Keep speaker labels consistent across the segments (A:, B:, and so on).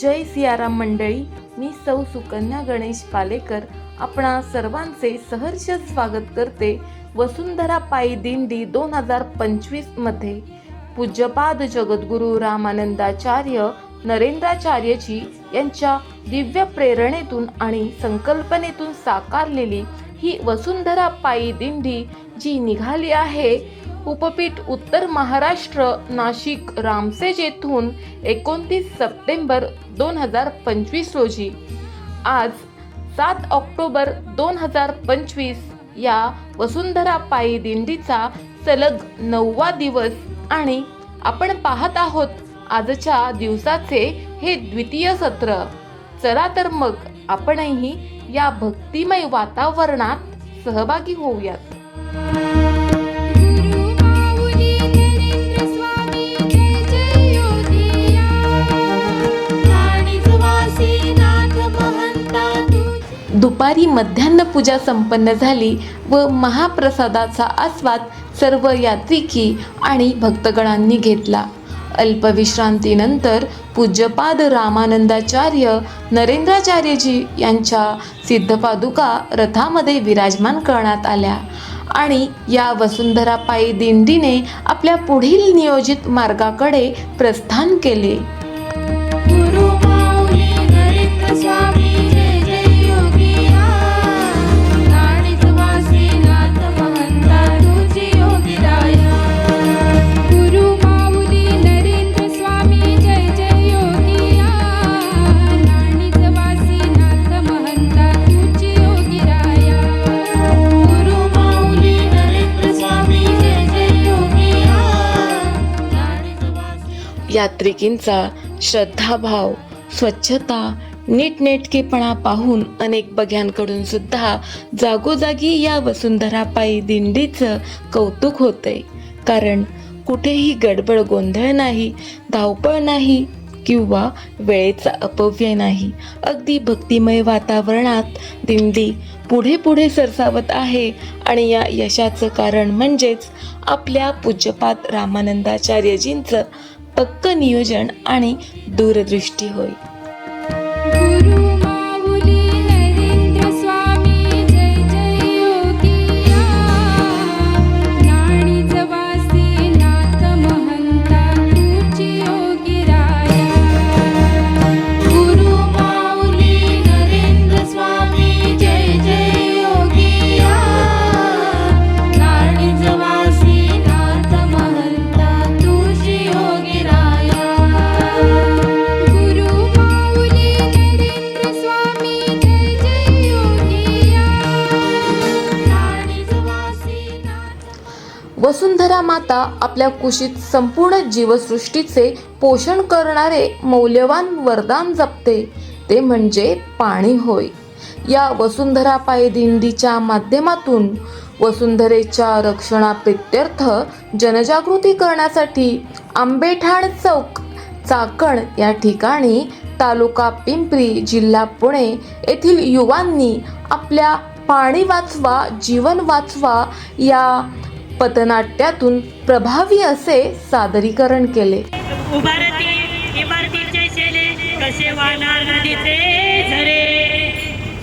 A: जय सियाराम मंडळी मी सौ सुकन्या गणेश पालेकर आपणा सर्वांचे सहर्ष स्वागत करते वसुंधरा पायी दिंडी दोन हजार पंचवीसमध्ये पूज्यपाद जगद्गुरू रामानंदाचार्य नरेंद्राचार्यजी यांच्या दिव्य प्रेरणेतून आणि संकल्पनेतून साकारलेली ही वसुंधरा पायी दिंडी जी निघाली आहे उपपीठ उत्तर महाराष्ट्र नाशिक रामसेज येथून एकोणतीस सप्टेंबर दोन हजार पंचवीस रोजी. आज सात ऑक्टोबर दोन हजार पंचवीस या वसुंधरा पायी दिंडीचा सलग नववा दिवस आणि आपण पाहत आहोत आजच्या दिवसाचे हे द्वितीय सत्र. चला तर मग आपणही या भक्तिमय वातावरणात सहभागी होऊयात. दुपारी मध्यान्ह पूजा संपन्न झाली व महाप्रसादाचा आस्वाद सर्व यात्रिकी आणि भक्तगणांनी घेतला. अल्पविश्रांतीनंतर पूज्यपाद रामानंदाचार्य नरेंद्राचार्यजी यांच्या सिद्धपादुका रथामध्ये विराजमान करण्यात आल्या आणि या वसुंधरापायी दिंडीने आपल्या पुढील नियोजित मार्गाकडे प्रस्थान केले. यात्रिकींचा श्रद्धाभाव स्वच्छता नीटनेटकेपणा पाहून अनेक बघ्यांकडून सुद्धा जागोजागी या वसुंधरा पायी दिंडीचं कौतुक होतंय. कारण कुठेही गडबड गोंधळ नाही धावपळ नाही किंवा वेळेचा अपव्यय नाही. अगदी भक्तिमय वातावरणात दिंडी पुढे पुढे सरसावत आहे आणि या यशाचं कारण म्हणजेच आपल्या पूज्यपात रामानंदाचार्यजींचं पक्क नियोजन आणि दूरदृष्टी होय. वसुंधरा माता आपल्या कुशीत संपूर्ण जीवसृष्टीचे पोषण करणारे मौल्यवान वरदान जपते. ते म्हणजे पाणी होय. या वसुंधरा पाय दिंडीच्या माध्यमातून वसुंधरेच्या रक्षणाप्रित्यर्थ जनजागृती करण्यासाठी आंबेठाण चौक चाकण या ठिकाणी तालुका पिंपरी जिल्हा पुणे येथील युवांनी आपल्या पाणी वाचवा जीवन वाचवा या पथनाट्यातून प्रभावी असे सादरीकरण केले.
B: उभारती इमारतीचे शेले कसे वाहणार नदीचे झरे?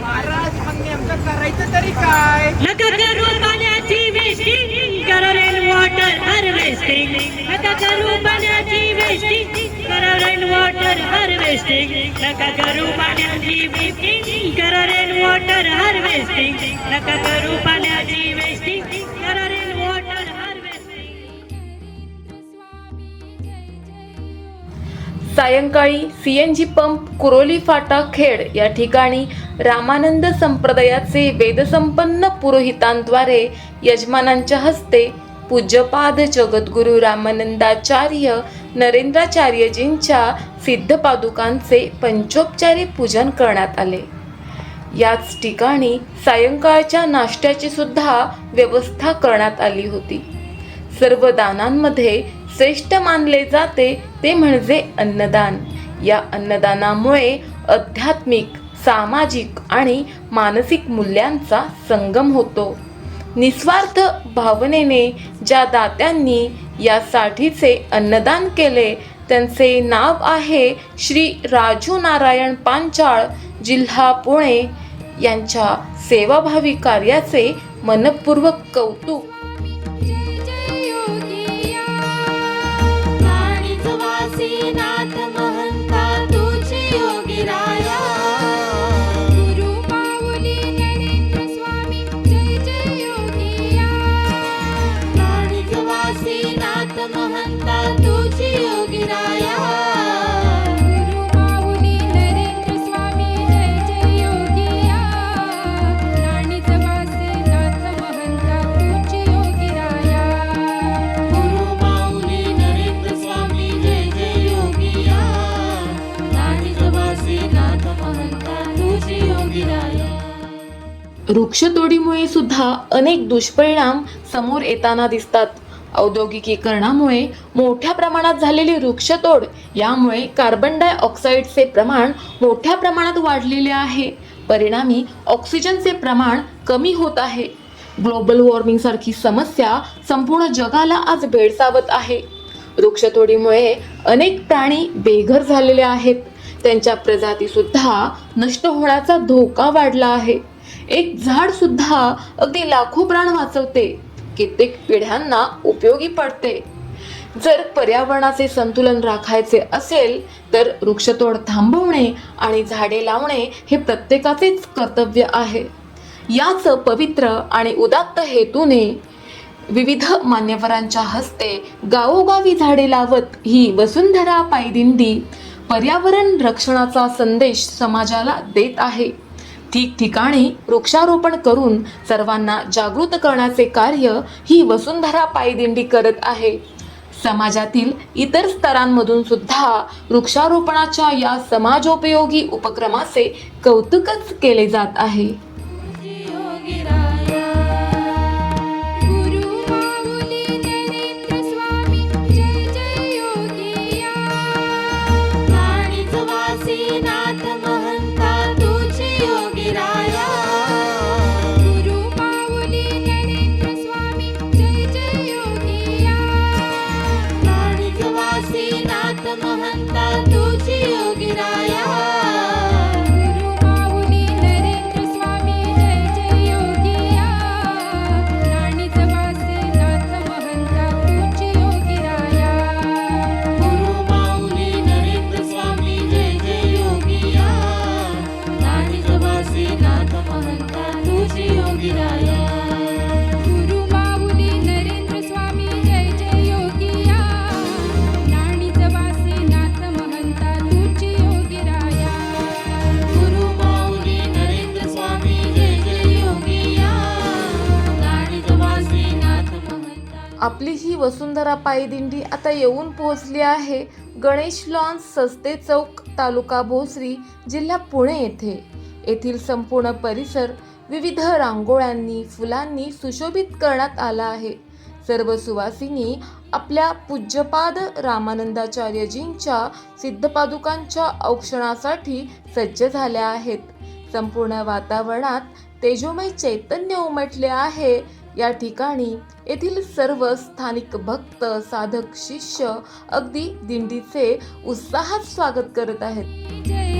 C: महाराज मग नेमकं करायचं तरी काय?
B: नका करू पाण्याची वेस्टिंग करा रेन वॉटर हार्वेस्टिंग नका करू पाण्याची वेस्टिंग
A: सायंकाळी C N G pump Kuroli फाटा खेड या ठिकाणी रामानंद संप्रदायाचे वेदसंपन्न पुरोहितांद्वारे यजमानांच्या हस्ते पूज्यपाद जगद्गुरू रामानंदाचार्य नरेंद्राचार्यजींच्या सिद्धपादुकांचे पंचोपचारी पूजन करण्यात आले. याच ठिकाणी सायंकाळच्या नाश्त्याची सुद्धा व्यवस्था करण्यात आली होती. सर्व दानांमध्ये श्रेष्ठ मानले जाते ते म्हणजे अन्नदान. या अन्नदानामुळे आध्यात्मिक सामाजिक आणि मानसिक मूल्यांचा संगम होतो. निस्वार्थ भावनेने ज्या दात्यांनी यासाठीचे अन्नदान केले त्यांचे नाव आहे श्री राजू नारायण पांचाळ जिल्हा पुणे. यांच्या सेवाभावी कार्याचे मनपूर्वक कौतुक. वृक्षतोडीमुळे सुद्धा अनेक दुष्परिणाम समोर येताना दिसतात. औद्योगिकीकरणामुळे मोठ्या प्रमाणात झालेली वृक्षतोड यामुळे कार्बन डायऑक्साईडचे प्रमाण मोठ्या प्रमाणात वाढलेले आहे. परिणामी ऑक्सिजनचे प्रमाण कमी होत आहे. ग्लोबल वॉर्मिंग सारखी समस्या संपूर्ण जगाला आज भेडसावत आहे. वृक्षतोडीमुळे अनेक प्राणी बेघर झालेले आहेत. त्यांच्या प्रजातीसुद्धा नष्ट होण्याचा धोका वाढला आहे. एक झाड सुद्धा अगदी लाखो प्राण वाचवते. कित्येक पिढ्यांना उपयोगी पडते. जर पर्यावरणाचे संतुलन राखायचे असेल तर वृक्षतोड थांबवणे आणि झाडे लावणे हे प्रत्येकाचेच कर्तव्य आहे. याच पवित्र आणि उदात्त हेतूने विविध मान्यवरांच्या हस्ते गावोगावी झाडे लावत ही वसुंधरा पायदिंडी पर्यावरण रक्षणाचा संदेश समाजाला देत आहे. ठिकठिकाणी वृक्षारोपण करून सर्वांना जागृत करण्याचे कार्य ही वसुंधरा पायदिंडी करत आहे. समाजातील इतर स्तरांमधून सुद्धा वृक्षारोपणाच्या या समाजोपयोगी उपक्रमाचे कौतुकच केले जात आहे. आपली ही वसुंधरा पायदिंडी आता येऊन पोहोचली आहे गणेश लॉन्स सस्ते चौक तालुका भोसरी जिल्हा पुणे येथे. येथील संपूर्ण परिसर विविध रांगोळ्यांनी फुलांनी सुशोभित करण्यात आला आहे. सर्व सुवासिनी आपल्या पूज्यपाद रामानंदाचार्यजींच्या सिद्धपादुकांच्या औक्षणासाठी सज्ज झाल्या आहेत. संपूर्ण वातावरणात तेजोमय चैतन्य उमटले आहे. या ठिकाणी येथील सर्व स्थानिक भक्त साधक शिष्य अगदी दिंडीचे उत्साहात स्वागत करत आहेत.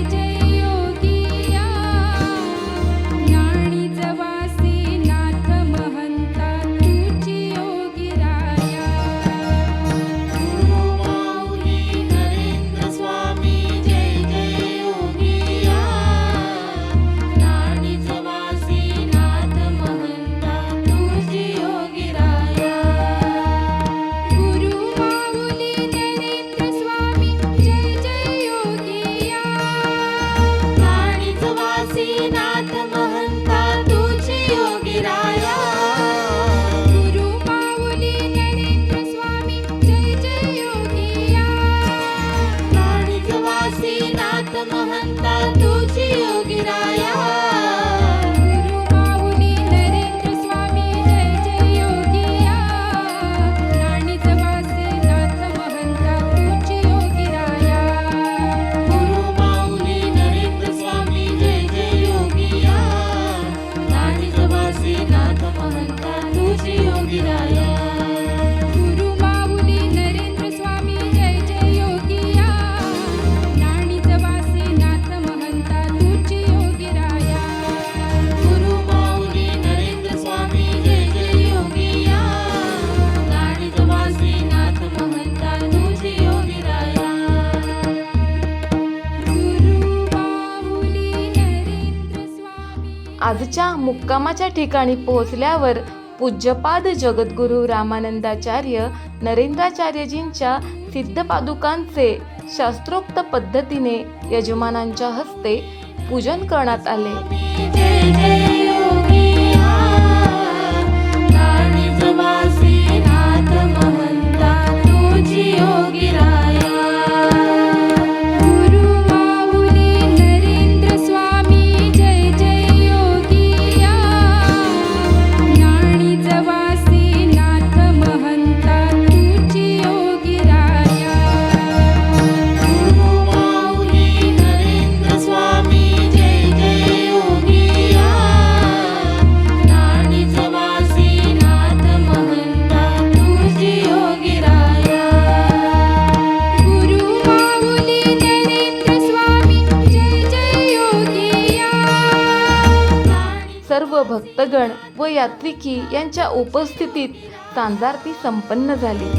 D: त्यांच्या मुक्कामाच्या ठिकाणी पोहोचल्यावर पूज्यपाद जगद्गुरु रामानंदाचार्य नरेंद्राचार्यजींच्या सिद्धपादुकांचे शास्त्रोक्त पद्धतीने यजमानांच्या हस्ते पूजन करण्यात आले. भक्तगण व यात्रिकी यांच्या उपस्थितीत तांजारती संपन्न झाली.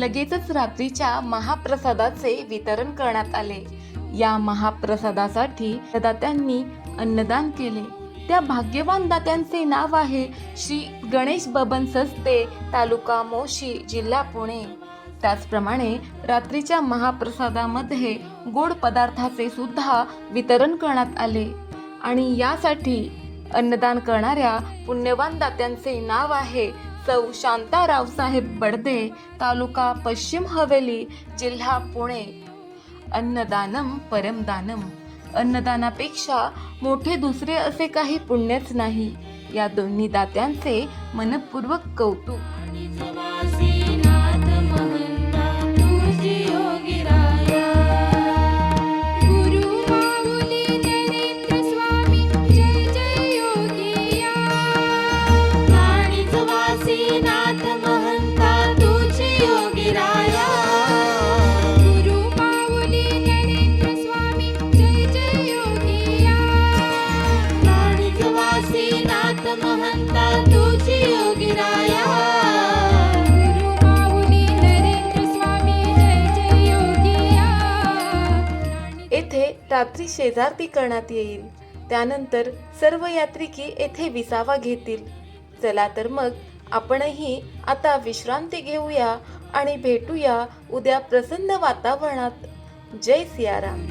D: लगेचच रात्रीच्या महाप्रसादाचे वितरण करण्यात आले. या महाप्रसादासाठी दात्यांनी अन्नदान केले. त्या भाग्यवान दात्यांचे नाव आहे श्री गणेश बबन सस्ते तालुका मोशी जिल्हा पुणे. त्याचप्रमाणे रात्रीच्या महाप्रसादामध्ये गोड पदार्थाचे सुद्धा वितरण करण्यात आले. आणि यासाठी अन्नदान करणाऱ्या पुण्यवान दात्यांचे नाव आहे सौ शांतारावसाहेब बडदे तालुका पश्चिम हवेली जिल्हा पुणे. अन्नदानम परमदानम. अन्नदानापेक्षा मोठे दुसरे असे काही पुण्यच नाही. या दोन्ही दात्यांचे मनपूर्वक कौतुक.
A: रात्री शेजारती करण्यात येईल. त्यानंतर सर्व यात्रिकी येथे विसावा घेतील. चला तर मग आपणही आता विश्रांती घेऊया आणि भेटूया उद्या प्रसन्न वातावरणात. जय सियाराम.